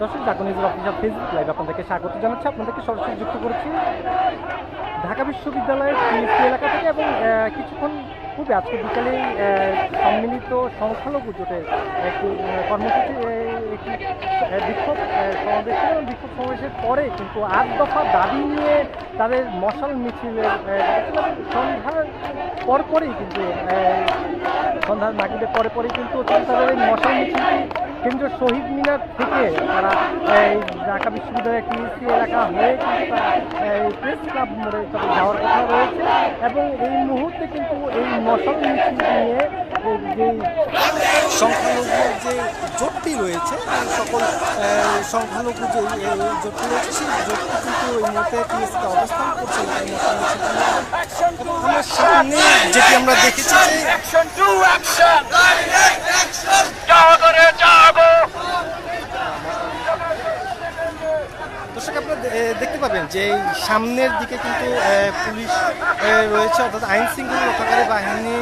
দর্শক জাগো নিউজের official Facebook live আপনাদেরকে স্বাগত জানাচ্ছি। আপনাদেরকে সরাসরি যুক্ত করেছি ঢাকা বিশ্ববিদ্যালয়ের পিএসসি এলাকা থেকে এবং কিছুক্ষণ পূর্বে আজকে বিকালে সম্মিলিত সংখ্যালঘু জোটের একটি কর্মসূচি একটি বিক্ষোভ সমাবেশ এবং বিক্ষোভ সমাবেশের পরে কিন্তু আট দফা দাবি নিয়ে তাদের মশাল মিছিলের ডাকা সন্ধ্যার পরপরই কিন্তু সন্ধ্যার নাগরিকের পরে পরেই কিন্তু তাদের মশাল মিছিলটি কেন্দ্রীয় শহীদ মিনার থেকে তারা, এই, ঢাকা বিশ্ববিদ্যালয়ের টিএসসি এলাকা হয়ে কিন্তু তারা প্রেস ক্লাব মোড়ে তাদের যাওয়ার কথা রয়েছে। এবং এই মুহূর্তে কিন্তু এই মশাল মিছিল নিয়ে যে সংখ্যালঘু যে জোটটি রয়েছে সকল সংখ্যালঘু যে জোটটি রয়েছে, সেই জোটটি কিন্তু এই মুহূর্তে টিএসসিতে অবস্থান করছে আমরা সামনে যেটি আমরা দেখেছি যে জাগো দর্শক, আপনারা দেখতে পাবেন যে সামনের দিকে কিন্তু পুলিশ রয়েছে, অর্থাৎ আইন শৃঙ্খলা রক্ষাকারী বাহিনী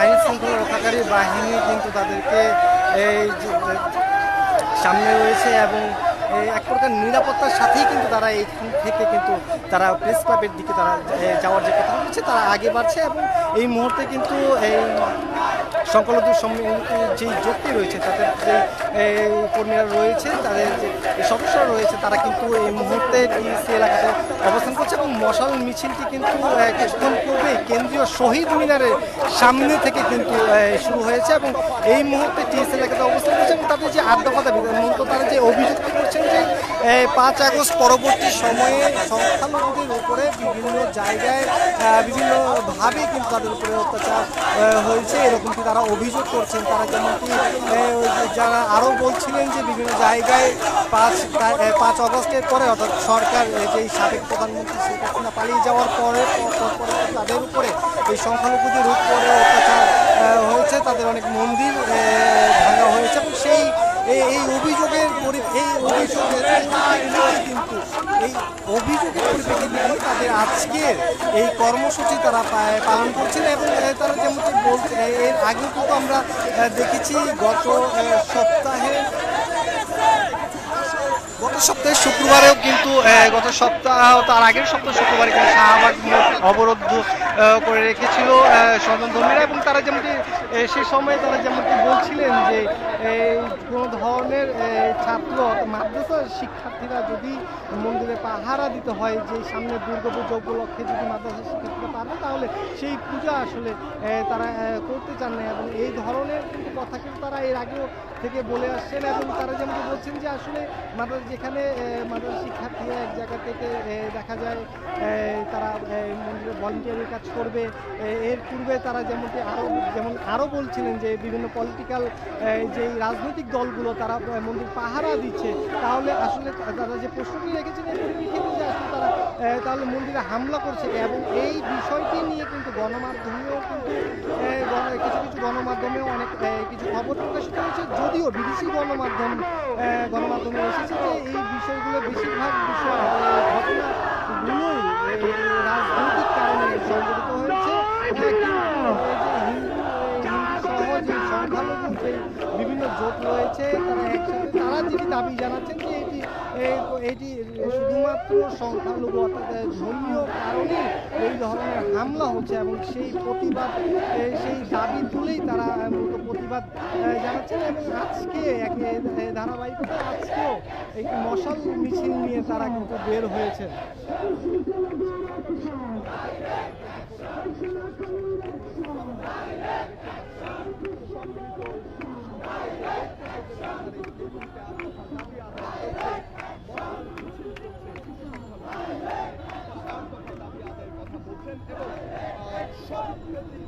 আইন শৃঙ্খলা রক্ষাকারী বাহিনী কিন্তু তাদেরকে সামনে রয়েছে এবং এক প্রকার নিরাপত্তার সাথেই কিন্তু তারা এইখান থেকে কিন্তু তারা প্রেস ক্লাবের দিকে তারা যাওয়ার যে কথা বলছে তারা আগে বাড়ছে এবং এই মুহূর্তে কিন্তু এই সংখ্যালঘু যে যুক্তি রয়েছে তাদের যে কর্মীরা রয়েছে, তাদের যে সদস্যরা রয়েছে, তারা কিন্তু এই মুহূর্তে টিএসসি এলাকাতে অবস্থান করছে এবং মশাল মিছিলটি কিন্তু কিছুক্ষণ পূর্বে কেন্দ্রীয় শহীদ মিনারের সামনে থেকে কিন্তু শুরু হয়েছে এবং এই মুহূর্তে টিএসসি এলাকাতে অবস্থান করছে এবং তাদের যে কথা মূলত তারা যে অভিযুক্ত করছেন যে পাঁচ আগস্ট পরবর্তী সময়ে সংখ্যালঘুদের উপরে বিভিন্ন জায়গায় বিভিন্নভাবে কিন্তু তাদের উপরে অত্যাচার হয়েছে, এরকমটি তারা অভিযোগ করছেন। তারা যেমনটি যারা আরও বলছিলেন যে বিভিন্ন জায়গায় পাঁচ পাঁচ অগস্টের পরে অর্থাৎ সরকার যে সাবেক প্রধানমন্ত্রী শেখ হাসিনা পালিয়ে যাওয়ার পরে পরে তাদের উপরে এই সংখ্যালঘুদের উপরে অত্যাচার হয়েছে, তাদের অনেক মন্দির ভাঙা হয়েছে এবং সেই এই অভিযোগের এই অভিযোগের কিন্তু এই অভিযোগের পরিপ্রেক্ষিতে তাদের আজকের এই কর্মসূচি তারা পালন করছেন এবং তারা যেমন বলছে এর আগে কিন্তু আমরা দেখেছি গত সপ্তাহে গত সপ্তাহে শুক্রবারেও কিন্তু গত সপ্তাহ তার আগের সপ্তাহ শুক্রবারে কিন্তু শাহবাগ আহ, করে রেখেছিল স্বজনধর্মীরা এবং তারা যেমনটি আহ, সে সময় তারা যেমনটি বলছিলেন যে কোনো ধরনের ছাত্র মাদ্রাসার শিক্ষার্থীরা যদি মন্দিরে পাহারা দিতে হয়, যে সামনে দুর্গাপূজা উপলক্ষে যদি মাদ্রাসার শিক্ষার্থীরা পারবে তাহলে সেই পূজা আসলে তারা করতে চান না। এবং এই ধরনের কিন্তু কথা কিন্তু তারা এর আগেও থেকে বলে আসছেন। এবং তারা যেমন বলছেন যে, আসলে মাদ্রাসা যেখানে মাদ্রাসা শিক্ষার্থীরা এক জায়গা থেকে দেখা যায় তারা মন্দিরে ভলেন্টিয়ারি কাজ করবে। এর পূর্বে তারা যেমনটি আরও যেমন আরও বলছিলেন যে বিভিন্ন পলিটিক্যাল যে রাজনৈতিক দলগুলো তারা মন্দির পাহারা দিচ্ছে তাহলে আসলে তারা যে প্রশ্নটি রেখেছেন যে আসলে তারা তাহলে মন্দিরে হামলা করছে এবং এই বিষয়টি নিয়ে কিন্তু গণমাধ্যমেও কিন্তু কিছু কিছু গণমাধ্যমেও অনেক কিছু খবর প্রকাশিত হয়েছে। যদিও বিদেশি গণমাধ্যম গণমাধ্যমে এসেছে যে এই বিষয়গুলো বেশিরভাগ বিষয় ঘটনাগুলোই রাজনৈতিক কারণে সংঘটিত হয়েছে। আহ, কিন্তু বিভিন্ন জোট রয়েছে, তারা একসাথে, তারা যেটি দাবি জানাচ্ছেন যে এটি এটি শুধুমাত্র সংখ্যালঘু অর্থাৎ ধর্মীয় কারণে এই ধরনের হামলা হচ্ছে এবং সেই প্রতিবাদ সেই দাবি তুলেই তারা মূলত প্রতিবাদ জানাচ্ছেন এবং আজকে একে ধারাবাহিকতা আজকেও একটি মশাল মিছিল নিয়ে তারা কিন্তু বের হয়েছেন। এবং সব ক্ষেত্রে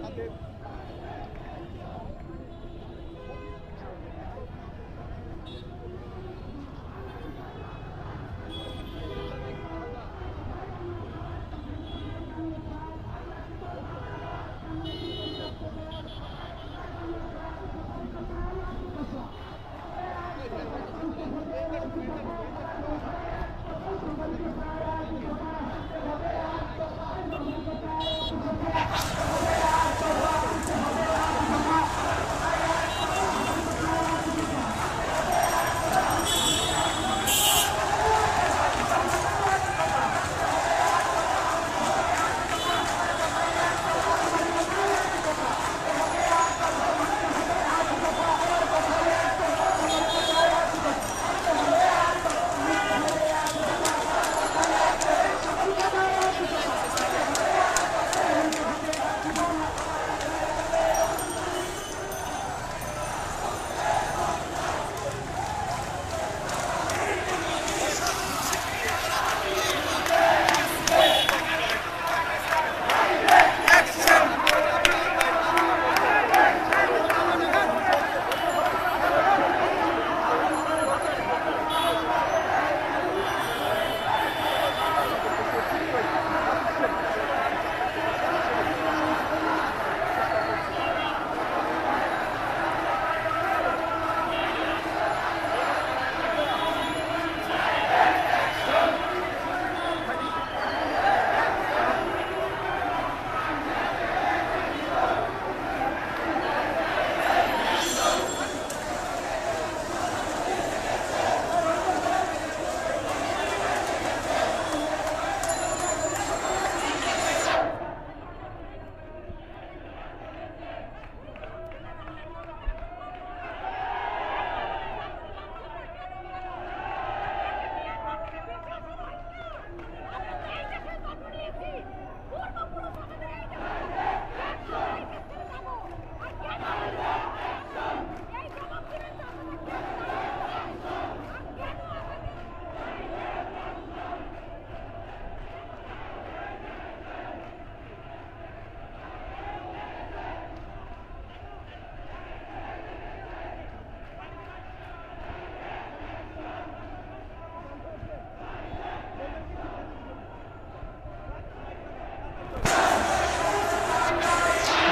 তাদের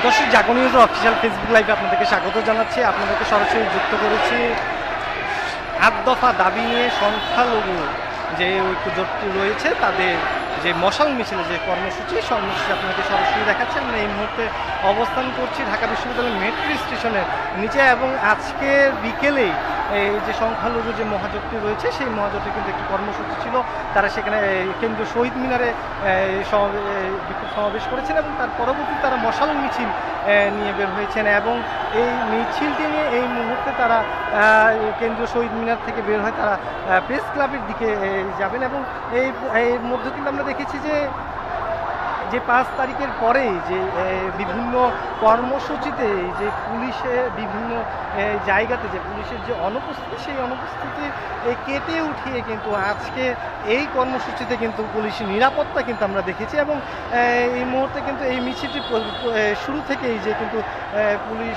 দর্শক, জাগো নিউজ অফিসিয়াল ফেসবুক লাইভে আপনাদেরকে স্বাগত জানাচ্ছি। আপনাদেরকে সরাসরি যুক্ত করেছি আট দফা দাবি নিয়ে সংখ্যালঘু যে ঐক্য জোটটি রয়েছে, তাদের যে মশাল মিছিলে যে কর্মসূচি কর্মসূচি আপনাকে সরাসরি দেখাচ্ছেন আমরা এই মুহূর্তে অবস্থান করছি ঢাকা বিশ্ববিদ্যালয়ের মেট্রো স্টেশনের নিচে এবং আজকে বিকেলেই এই যে সংখ্যালঘু যে মহাজোটটি রয়েছে, সেই মহাজোটে কিন্তু একটি কর্মসূচি ছিল। তারা সেখানে কেন্দ্রীয় শহীদ মিনারে বিক্ষোভ সমাবেশ করেছেন এবং তার পরবর্তী তারা মশাল মিছিল নিয়ে বের হয়েছেন এবং এই মিছিলটি নিয়ে, এই মুহূর্তে তারা কেন্দ্রীয় শহীদ মিনার থেকে বের হয় তারা প্রেস ক্লাবের দিকে যাবেন এবং এই এর মধ্যে কিন্তু আমরা দেখেছি যে যে পাঁচ তারিখের পরে যে বিভিন্ন কর্মসূচিতে যে পুলিশে বিভিন্ন জায়গাতে যে পুলিশের যে অনুপস্থিতি, সেই অনুপস্থিতি কেটে উঠিয়ে কিন্তু আজকে এই কর্মসূচিতে কিন্তু পুলিশের নিরাপত্তা কিন্তু আমরা দেখেছি এবং এই মুহূর্তে কিন্তু এই মিছিলটি শুরু থেকেই যে কিন্তু পুলিশ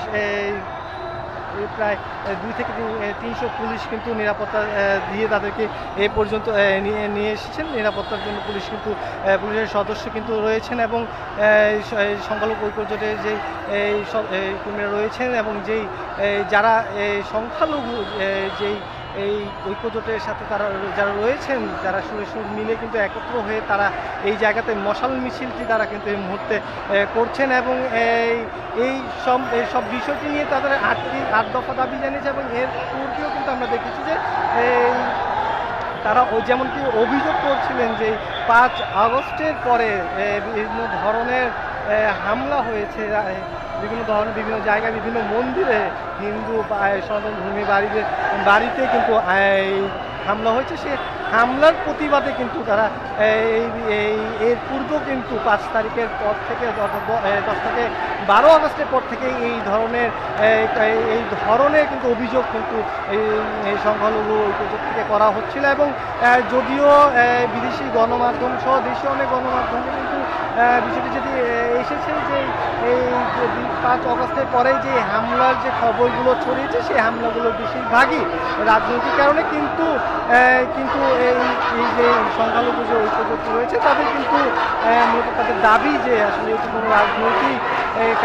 প্রায় দুই থেকে তিন- তিনশো পুলিশ কিন্তু নিরাপত্তা দিয়ে তাদেরকে এ পর্যন্ত নিয়ে নিয়ে এসেছেন। নিরাপত্তার জন্য পুলিশ কিন্তু পুলিশের সদস্য কিন্তু রয়েছেন এবং সংখ্যালঘু ঐক্যজোটের যে সব কর্মীরা রয়েছেন এবং যেই যারা সংখ্যালঘু যেই এই ঐক্যজোটের সাথে তারা যারা রয়েছেন যারা সুরে সুর মিলে কিন্তু একত্র হয়ে তারা এই জায়গাতে মশাল মিছিলটি তারা কিন্তু এই মুহূর্তে করছেন এবং এই সব এই সব বিষয়টি নিয়ে তাদের আটটি, আট দফা দাবি জানিয়েছে এবং এর পূর্বেও কিন্তু আমরা দেখেছি যে এই তারা ওই যেমনটি অভিযোগ করছিলেন যে পাঁচ আগস্টের পরে বিভিন্ন ধরনের হামলা হয়েছে বিভিন্ন ধরনের বিভিন্ন জায়গায় বিভিন্ন মন্দিরে হিন্দু সনাতন ধর্মী বাড়িতে বাড়িতে কিন্তু হামলা হয়েছে। সে হামলার প্রতিবাদে কিন্তু তারা এই এর পূর্বেও কিন্তু পাঁচ তারিখের পর থেকে, দশ থেকে বারো আগস্টের পর থেকে এই ধরনের এই- ধরনের কিন্তু অভিযোগ কিন্তু এই সংখ্যালঘু ঐক্যজোট থেকে করা হচ্ছিল এবং যদিও বিদেশি গণমাধ্যম সহ দেশীয় অনেক গণমাধ্যমে কিন্তু বিষয়টি যদি এসেছে যে এই পাঁচ অগস্টের পরে যে হামলার যে খবরগুলো ছড়িয়েছে, সেই হামলাগুলো বেশিরভাগই রাজনৈতিক কারণে, কিন্তু কিন্তু এই এই যে সংখ্যালঘু যে ঐক্যজোট রয়েছে, তাদের কিন্তু মূলত তাদের দাবি যে আসলে এটি কোনো রাজনৈতিক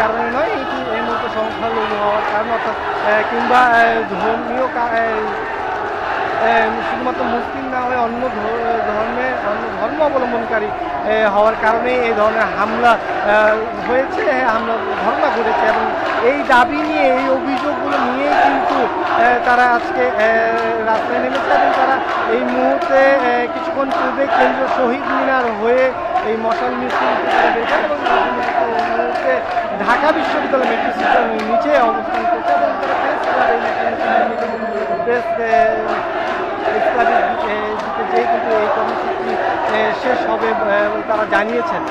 কারণে নয়, এটি এই মূলত সংখ্যালঘু হওয়ার কারণ, অর্থাৎ কিংবা ধর্মীয় শুধুমাত্র মুসলিম না হয়ে অন্য ধর্ম অবলম্বনকারী হওয়ার কারণে এই ধরনের হামলা হয়েছে হামলা ঘটনা ঘটেছে এবং এই দাবি নিয়ে, এই অভিযোগগুলো নিয়েই কিন্তু তারা আজকে রাস্তায় নেমেছে এবং তারা এই মুহূর্তে কিছুক্ষণ পূর্বে কেন্দ্র শহীদ মিনার হয়ে এই মশাল মিছিল মুহূর্তে ঢাকা বিশ্ববিদ্যালয় মেট্রো নিচে অবস্থান করছে এবং প্রেস প্রেস প্রেস যে যেয়ে কিন্তু এই কর্মসূচি শেষ হবে তারা জানিয়েছেন।